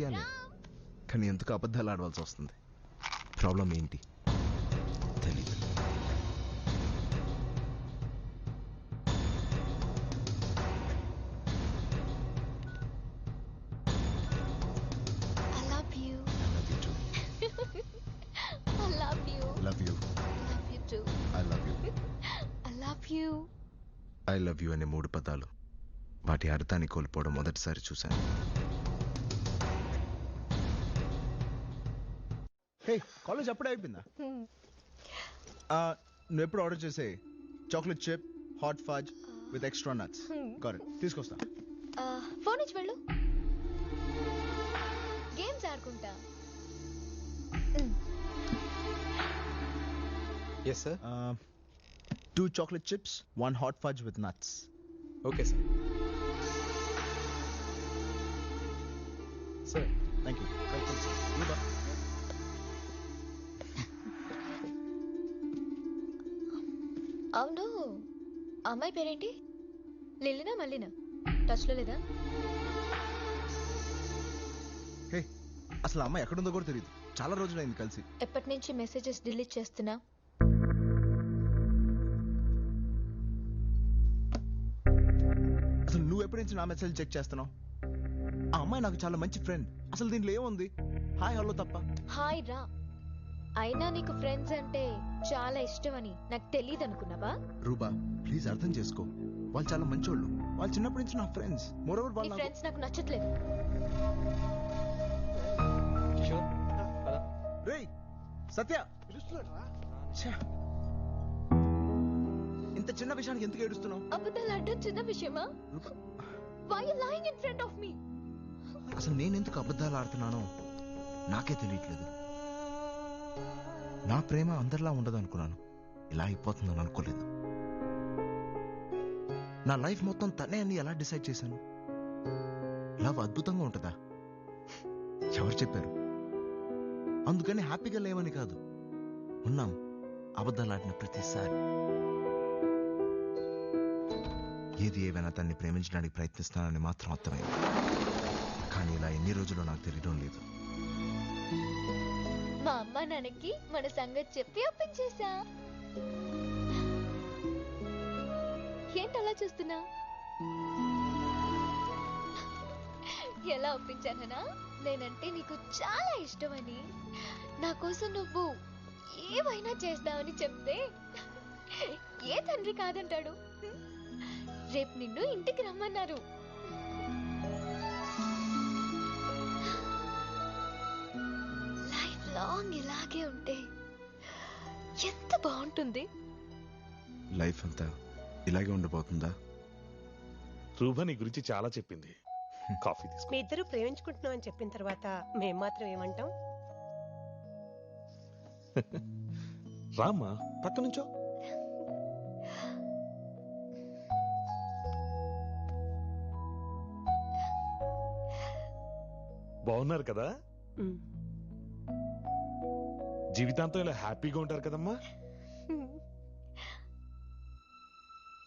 విషయాలే కానీ ఎందుకు అబద్ధాలు ఆడవలసి వస్తుంది? ప్రాబ్లం ఏంటి? తెలీదు. Love you love you. I love you అనే మూడు పదాలు వాటి అర్థాన్ని కోల్పోవడం మొదటిసారి చూశాను. హే కాలేజ్ అప్పుడే అయిపోయిందా? ఆ, నువ్వు ఎప్పుడు ఆర్డర్ చేసే chocolate chip hot fudge with extra nuts? Correct తీసుకొస్తా. Uh, ఫోన్ ఇచ్చి వెళ్ళు. గేమ్స్ ఆడుకుంటా. Yes sir two chocolate chips one hot fudge with nuts okay sir sir thank you welcome sir అవును. అమ్మాయి పేరేంటి? లిల్లినా మల్లినా? టచ్లో లేదా? హే అసలు అమ్మాయి ఎక్కడుందో కూడా తెలియదు చాలా రోజులైంది కలిసి. ఎప్పటి నుంచి మెసేజెస్ డిలీట్ చేస్తున్నా? అసలు నువ్వు ఎప్పటి నుంచి నా మెసేజ్ చెక్ చేస్తున్నావు? ఆ అమ్మాయి నాకు చాలా మంచి ఫ్రెండ్ అసలు దీంట్లో ఏముంది? హాయ్ హలో తప్ప. హాయ్ రా. అయినా నీకు ఫ్రెండ్స్ అంటే చాలా ఇష్టమని నాకు తెలియదు అనుకున్నావా రూబా ప్లీజ్ అర్థం చేసుకో. వాళ్ళు చాలా మంచోళ్ళు. వాళ్ళు చిన్నప్పటి నుంచి నా ఫ్రెండ్స్ మోరోవర్ నీ వాళ్ళు నాకు- ఫ్రెండ్స్ నాకు నచ్చట్లేదు. రేయ్ సత్య! ఛ. ఇంత చిన్న విషయానికి ఎందుకు ఏడుస్తున్నావు? అబద్ధాలు అడ్డం చిన్న విషయమా? Roopa, why you lying in front of me అసలు నేను ఎందుకు అబద్ధాలు ఆడుతున్నానో నాకే తెలియట్లేదు. నా ప్రేమ అందరిలా ఉండదు అనుకున్నాను ఇలా అయిపోతుందని అనుకోలేదు. నా లైఫ్ మొత్తం తనే అని ఎలా డిసైడ్ చేశాను? లవ్ అద్భుతంగా ఉంటుందా? ఎవరు చెప్పారు? అందుకని హ్యాపీగా లేవని కాదు. ఉన్నాం. అబద్ధాలాడిన ప్రతిసారి. ఏది ఏవైనా తన్ని ప్రేమించడానికి ప్రయత్నిస్తానని మాత్రం అర్థమైంది. కానీ ఇలా ఎన్ని రోజులు నాకు తెలియడం లేదు. మా అమ్మ నాన్నకి మన సంగతి చెప్పి ఒప్పించేశా. ఏంటలా చూస్తున్నా? ఎలా ఒప్పించాననా? నేనంటే నీకు చాలా ఇష్టమని. నా కోసం నువ్వు ఏమైనా చేస్తావని చెప్తే ఏ తండ్రి కాదంటాడు? రేపు నిన్ను ఇంటికి రమ్మన్నారు. ఇలాగే ఉంటే ఎంత బాగుంటుంది? లైఫ్ అంతా ఇలాగే ఉండబోతుందా? రూభ నీ గురించి చాలా చెప్పింది. కాఫీ తీసుకో. మీ ఇద్దరు ప్రేమించుకుంటున్నాం అని చెప్పిన తర్వాత మేం మాత్రం ఏమంటాం? రామ్మా పక్క నుంచో. బాగున్నారు కదా? ఉమ్. జీవితాంతం ఇలా హ్యాపీగా ఉంటారు కదమ్మా?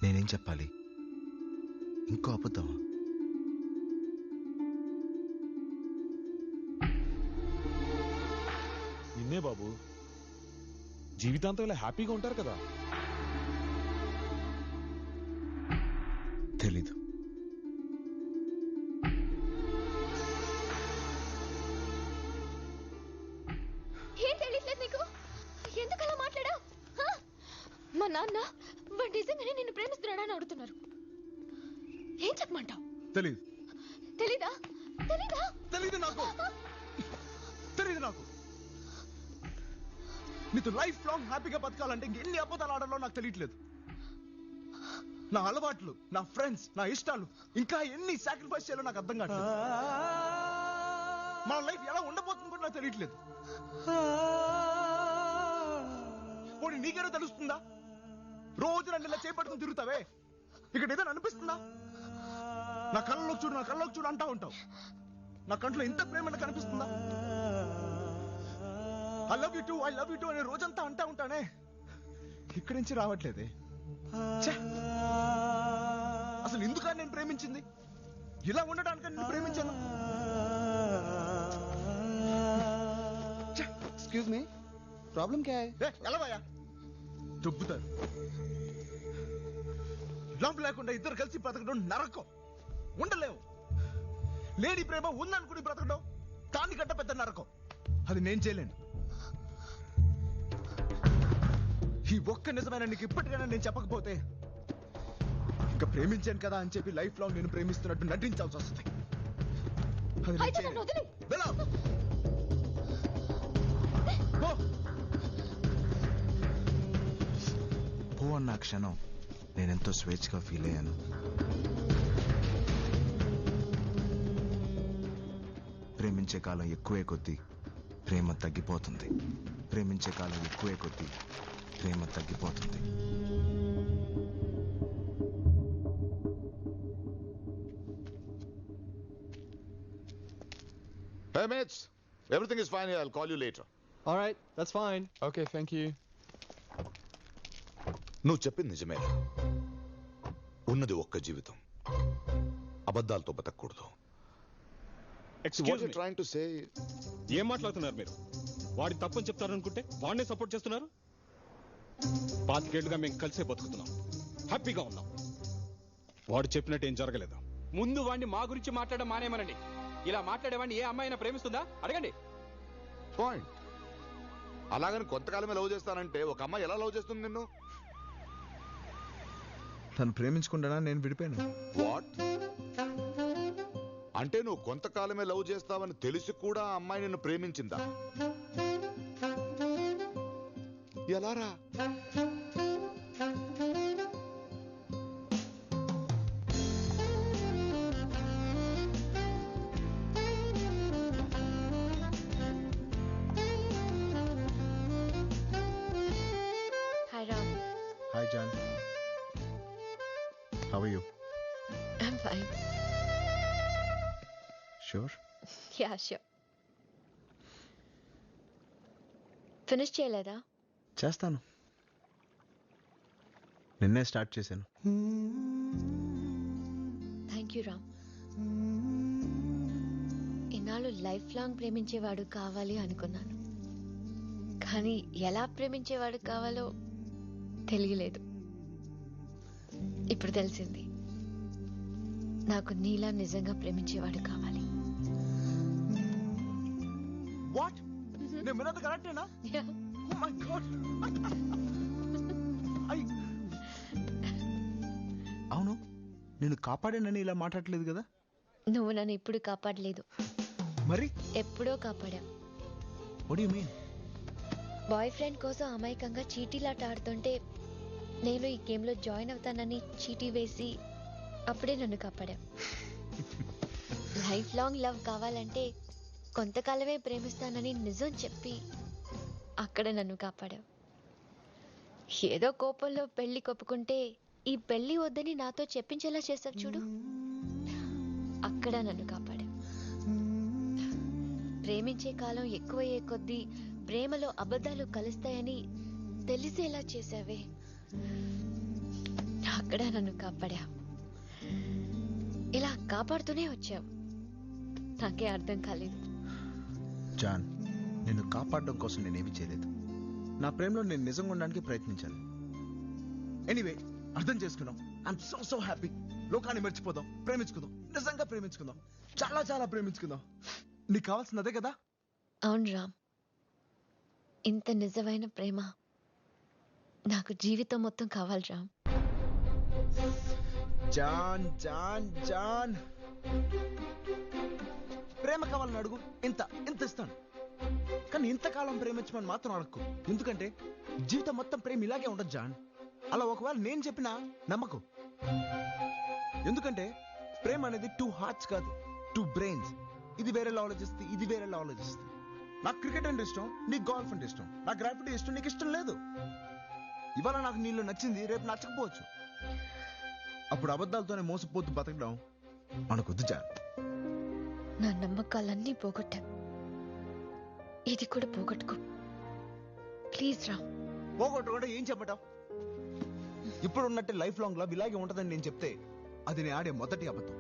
నేనేం చెప్పాలి? ఇంకో అబద్ధమా నిన్నే బాబు జీవితాంతం ఇలా హ్యాపీగా ఉంటారు కదా? తెలీదు. నాన్న వాడు నిజంగానే నిన్ను ప్రేమిస్తున్నాడా అని అడుగుతున్నారు. ఏం చెప్పమంటావు? తెలీదు. తెలీదా? తెలీదా? తెలీదు నాకు. తెలీదు నాకు. నీతో లైఫ్ లాంగ్ హ్యాపీగా బతకాలంటే ఎన్ని అబద్ధాలు ఆడాలో నాకు తెలియట్లేదు. నా అలవాట్లు నా ఫ్రెండ్స్ నా ఇష్టాలు ఇంకా ఎన్ని సాక్రిఫైస్ చేయాలో నాకు అర్థం కావట్లేదు. మన లైఫ్ ఎలా ఉండబోతుంది కూడా నాకు తెలియట్లేదు. పోనీ నీకేదో తెలుస్తుందా? రోజు నన్ను ఇలా చేపట్టుకుని తిరుగుతావే? ఇక్కడ ఏదో అనిపిస్తుందా? నా కళ్ళలోకి చూడు నా కళ్ళలోకి చూడు అంటా ఉంటావు. నా కంట్లో ఇంత ప్రేమ కనిపిస్తుందా I love you too I love you too అనే రోజంతా అంటా ఉంటానే. ఇక్కడి నుంచి రావట్లేదే! అసలు ఎందుకని నేను ప్రేమించింది? ఇలా ఉండడానికి నేను ప్రేమించాను. ఎక్స్క్యూజ్ మీ ప్రాబ్లం క్యా ఎలవయ్యా దుబ్బుతారు. లవ్ లేకుండా ఇద్దరు కలిసి బ్రతకడం నరకం. ఉండలేవు. లేడీ ప్రేమ ఉందనుకుని బ్రతకడం దానికంటే పెద్ద నరకం. అది నేను చేయలేను. ఈ ఒక్క నిజమైన నీకు ఇప్పటికైనా నేను చెప్పకపోతే ఇంకా ప్రేమించాను కదా అని చెప్పి లైఫ్ లాంగ్ నేను ప్రేమిస్తున్నట్టు నటించాల్సి వస్తుంది. అది నేను చేయలేను. పో అన్న క్షణం నేనెంతో స్వేచ్ఛగా ఫీల్ అయ్యాను ప్రేమించే కాలం ఎక్కువే కొద్దీ ప్రేమ తగ్గిపోతుంది ప్రేమించే కాలం ఎక్కువే కొద్దీ ప్రేమ తగ్గిపోతుంది Hey, mates. Everything is fine here. I'll call you later. All right, that's fine. Okay, thank you. నువ్వు చెప్పింది నిజమే. ఉన్నది ఒక్క జీవితం. అబద్ధాలతో బతకూడదు. Excuse me trying to say ఏం మాట్లాడుతున్నారు మీరు? వాడి తప్పని చెప్తారనుకుంటే వాడినే సపోర్ట్ చేస్తున్నారు? పాతికేళ్ళుగా మేము కలిసే బతుకుతున్నాం. హ్యాపీగా ఉన్నాం. వాడు చెప్పినట్టు ఏం జరగలేదు. ముందు వాడిని మా గురించి మాట్లాడడం మానేమనండి. ఇలా మాట్లాడేవాడిని ఏ అమ్మాయినా ప్రేమిస్తుందా? అడగండి. పాయింట్ అలాగని కొంతకాలమే లవ్ చేస్తానంటే ఒక అమ్మాయి ఎలా లవ్ చేస్తుంది నిన్ను? తను ప్రేమించుకుంటానా నేను విడిపోయాను. వాట్ అంటే నువ్వు కొంతకాలమే లవ్ చేస్తావని తెలిసి కూడా ఆ అమ్మాయి నిన్ను ప్రేమించిందా? ఎలారా how you I'm fine sure yeah sure finish చేయలేదా చేస్తాను. నిన్నే స్టార్ట్ చేశాను. థ్యాంక్ యూ రామ్ ఇన్నాళ్ళు లైఫ్ లాంగ్ ప్రేమించేవాడు కావాలి అనుకున్నాను. కానీ ఎలా ప్రేమించేవాడు కావాలో తెలియలేదు. ఇప్పుడు తెలిసింది. నాకు నీలా నిజంగా ప్రేమించేవాడు కావాలి. వాట్ నేను విన్నది కరెక్టేనా? Yeah. ఓ మై గాడ్ అవును నేను కాపాడానని ఇలా మాట్లాడలేదు కదా? నువ్వు నన్ను ఇప్పుడు కాపాడలేదు. మరి? ఎప్పుడో కాపాడా what you mean boy friend కోసం అమాయకంగా చీటీలాట ఆడుతుంటే నేను ఈ గేమ్లో జాయిన్ అవుతానని చీటీ వేసి అప్పుడే నన్ను కాపాడా. లైఫ్ లాంగ్ లవ్ కావాలంటే కొంతకాలమే ప్రేమిస్తానని నిజం చెప్పి అక్కడ నన్ను కాపాడా. ఏదో కోపంలో పెళ్ళి కొప్పుకుంటే ఈ పెళ్ళి వద్దని నాతో చెప్పించేలా చేస్తావు చూడు. అక్కడ నన్ను కాపాడా. ప్రేమించే కాలం ఎక్కువయ్యే కొద్దీ ప్రేమలో అబద్ధాలు కలుస్తాయని తెలిసేలా చేసావే అక్కడ నన్ను కాపాడా ఇలా కాపాడుతూనే వచ్చావు. నాకే అర్థం కాలేదు. జాన్ నిన్ను కాపాడడం కోసం నేనేమి చేయలేదు. నా ప్రేమలో నేను నిజంగా ఉండడానికి ప్రయత్నించాను ఎనీవే అర్థం చేసుకున్నాం. ఐఎమ్ సో సో హ్యాపీ లోకాన్ని మర్చిపోదాం ప్రేమించుకుందాం నిజంగా ప్రేమించుకుందాం చాలా చాలా ప్రేమించుకుందాం. నీకు కావాల్సింది అదే కదా? అవును రామ్. ఇంత నిజమైన ప్రేమ నాకు జీవితం మొత్తం కావాలి రామ్. జాన్ జాన్ జాన్. ప్రేమ కావాలని అడుగు ఇంత ఇంత ఇస్తాను. కానీ ఇంతకాలం ప్రేమించమని మాత్రం అడగకు ఎందుకంటే జీవితం మొత్తం ప్రేమ ఇలాగే ఉండదు జాన్. అలా ఒకవేళ నేను చెప్పినా నమ్మకు. ఎందుకంటే ప్రేమ అనేది టూ హార్ట్స్ కాదు టూ బ్రెయిన్స్ ఇది వేరే ఆలోచిస్తే ఇది వేరే ఆలోచిస్తే నాకు క్రికెట్ అంటే ఇష్టం నీకు గోల్ఫ్ అంటే ఇష్టం. నాకు గ్రాఫిటీ ఇష్టం నీకు ఇష్టం లేదు. ఇవాళ నాకు నీళ్ళు నచ్చింది రేపు నచ్చకపోవచ్చు. అప్పుడు అబద్ధాలతోనే మోసపోతూ బతకడం మనకొద్దు జాన్. నా నమ్మకాలన్నీ పోగొట్టా ఇది కూడా పోగొట్టుకో. ప్లీజ్ రామ్ పోగొట్టకుండా ఏం చెప్పటం? ఇప్పుడు ఉన్నట్టే లైఫ్ లాంగ్ లవ్ ఇలాగే ఉంటదని నేను చెప్తే అది నేను ఆడే మొదటి అబద్ధం.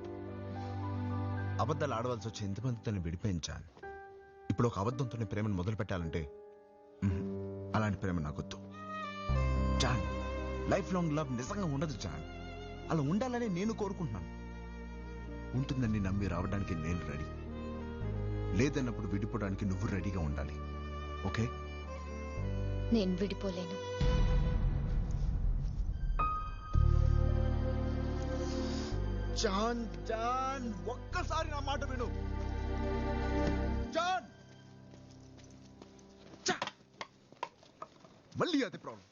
అబద్ధాలు ఆడవలసి వచ్చి ఎంతమందితో విడిపోయించాను ఇప్పుడు ఒక అబద్ధంతో ప్రేమను మొదలు పెట్టాలంటే. అలాంటి ప్రేమ నాకొద్దు. జాన్. లైఫ్ లాంగ్ లవ్ నిజంగా ఉండదు జాన్. అలా ఉండాలని నేను కోరుకుంటున్నాను. ఉంటుందని నమ్మి రావడానికి నేను రెడీ. లేదన్నప్పుడు విడిపోవడానికి నువ్వు రెడీగా ఉండాలి. ఓకే? నేను విడిపోలేను. జాన్ జాన్ ఒక్కసారి నా మాట విను. జాన్! మళ్ళీ అది ప్రాబ్లం.